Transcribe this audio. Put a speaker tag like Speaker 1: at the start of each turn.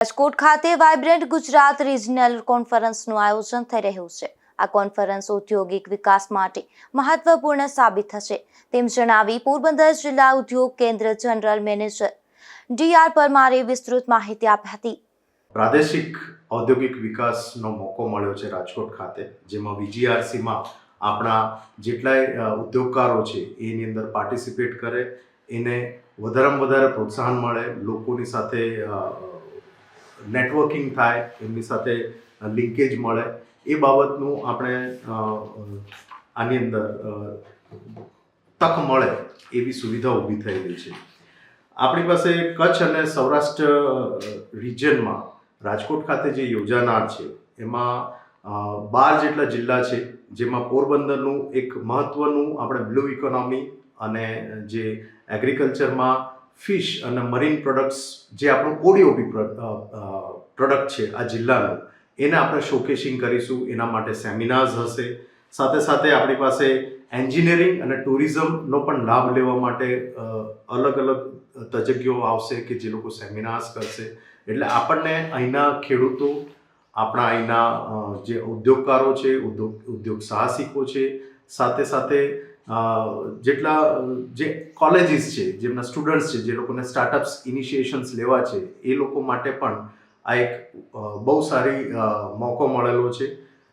Speaker 1: રાજકોટ ખાતે vibrant Gujarat regional કોન્ફરન્સનું આયોજન થઈ રહ્યું છે. આ કોન્ફરન્સ ઔદ્યોગિક વિકાસ માટે મહત્વપૂર્ણ સાબિત થશે, તેમ જણાવી પોરબંદર જિલ્લા ઉદ્યોગ કેન્દ્ર જનરલ મેનેજર ડી આર પરમારે વિસ્તૃત માહિતી આપી હતી.
Speaker 2: પ્રાદેશિક ઔદ્યોગિક વિકાસનો મોકો મળ્યો છે રાજકોટ ખાતે, જેમાં વીજીઆરસીમાં આપણા જેટલાય ઉદ્યોગકારો છે, એની અંદર પાર્ટિસિપેટ કરે, એને વધારેમાં વધારે પ્રોત્સાહન મળે, લોકોની સાથે નેટવર્કિંગ થાય, એમની સાથે લિંકેજ મળે, એ બાબતનું આપણે આની અંદર તક મળે એવી સુવિધા ઊભી થઈ રહી છે. આપણી પાસે કચ્છ અને સૌરાષ્ટ્ર રિજનમાં રાજકોટ ખાતે જે યોજાનાર છે, એમાં બાર જેટલા જિલ્લા છે, જેમાં પોરબંદરનું એક મહત્વનું આપણે બ્લુ ઇકોનોમી અને જે એગ્રીકલ્ચરમાં ફિશ અને મરીન પ્રોડક્ટ્સ જે આપણું ઓડીઓપી પ્રોડક્ટ છે આ જિલ્લાનું, એને આપણે શોકેસિંગ કરીશું, એના માટે સેમિનાર્સ હશે. સાથે સાથે આપણી પાસે એન્જિનિયરિંગ અને ટુરિઝમનો પણ લાભ લેવા માટે અલગ અલગ તજજ્ઞો આવશે કે જે લોકો સેમિનાર્સ કરશે. એટલે આપણને અહીંના ખેડૂતો, આપણા અહીંના જે ઉદ્યોગકારો છે, ઉદ્યોગ ઉદ્યોગ સાહસિકો છે, સાથે સાથે જેટલા, જે કોલેજીસ છે, જેમના સ્ટુડન્ટ્સ છે, જે લોકોને સ્ટાર્ટઅપ્સ ઇનિશિએશન્સ લેવા છે, એ લોકો માટે પણ આ એક બહુ સારી મોકો મળેલો છે.